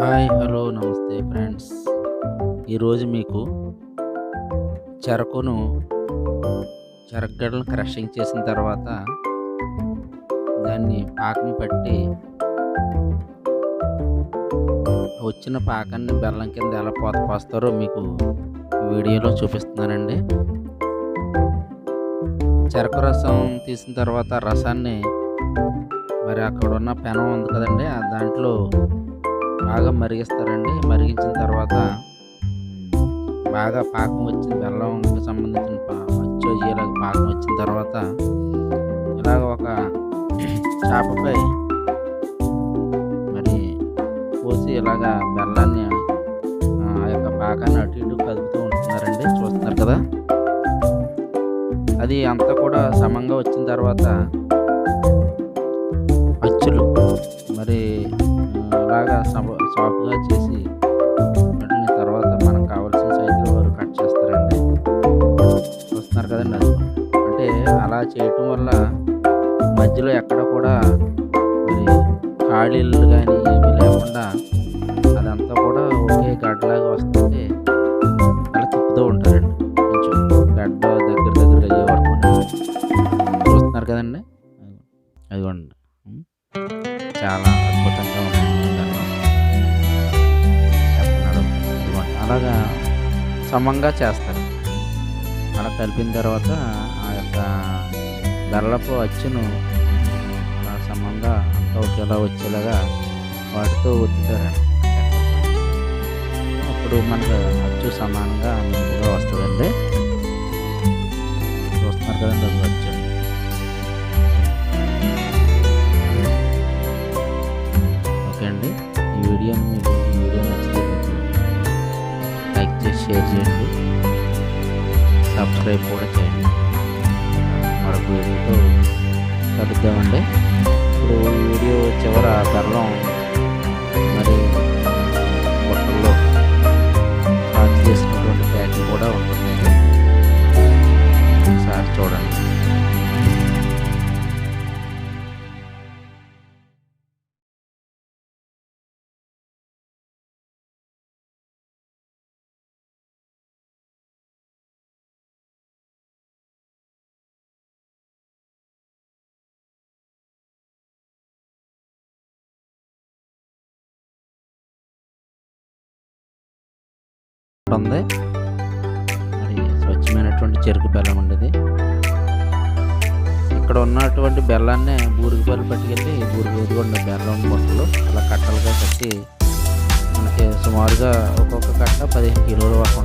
Hi hello నమస్తే friends. ఈరోజు మీకు చెరకును చెరగడలను క్రషింగ్ చేసిన తర్వాత దాన్ని పాకం పట్టి వచ్చిన పాకాన్ని బెల్లం కింద ఎలా పోత పోస్తారో మీకు వీడియోలో చూపిస్తున్నానండి. చెరకు రసం తీసిన తర్వాత రసాన్ని మరి అక్కడ ఉన్న పెనం ఉంది కదండి ఆ దాంట్లో బాగా మరిగిస్తారండి. మరిగించిన తర్వాత బాగా పాకం వచ్చిన బెల్లంకి సంబంధించిన పా జీలకు పాకం వచ్చిన తర్వాత ఇలాగ ఒక చేపపై మరి పోసి ఇలాగ బెల్లాన్ని ఆ యొక్క పాకాన్ని అటు ఇటు కదుపుతూ ఉంటున్నారండి. చూస్తున్నారు కదా? అది అంతా కూడా సమంగా వచ్చిన తర్వాత బాగా అలాగా సాఫ్ట్గా చేసి వాటిని తర్వాత మనకు కావాల్సిన సైజులో వారు కట్ చేస్తారండి. చూస్తున్నారు కదండి. అంటే అలా చేయటం వల్ల మధ్యలో ఎక్కడ కూడా మరి ఖాళీలు కానీ ఏమీ లేకుండా అదంతా కూడా ఒకే గడ్డలాగా వస్తుంటే అలా తిప్పుతూ ఉంటారండి. కొంచెం గడ్డ దగ్గర దగ్గర అయ్యే వరకు చూస్తున్నారు కదండి. అదిగోండి. చాలా అద్భుతంగా అలాగా సమంగా చేస్తారు. అలా కలిపిన తర్వాత ఆ యొక్క ధరలపు అచ్చును అలా సమంగా అంత ఒకేలా వచ్చేలాగా వాటితో ఒత్తుతారండి అప్పుడు మనకు అచ్చు సమానంగా ముందుగా వస్తుందండి. చూస్తున్నారు కదండి అది అచ్చు. సబ్స్క్రైబ్ కూడా చేయండి. మరొక వీడియోతో కలుద్దామండి. ఇప్పుడు ఈ వీడియో చివర బెల్లం మరి బుట్టల్లో ప్యాక్ చేసినటువంటి ప్యాకింగ్ కూడా ఉంటుంది. ఉంది. మరి స్వచ్ఛమైనటువంటి చెరుకు బెల్లం ఉండేది. ఇక్కడ ఉన్నటువంటి బెల్లాన్ని బూరుగు బెల్లం పట్టుకెళ్ళి బూరుగు ఇదిగోండి బెల్లం బొట్టలు అలా కట్టలుగా కట్టి మనకి సుమారుగా ఒక్కొక్క కట్ట పదిహేను కిలోల వరకు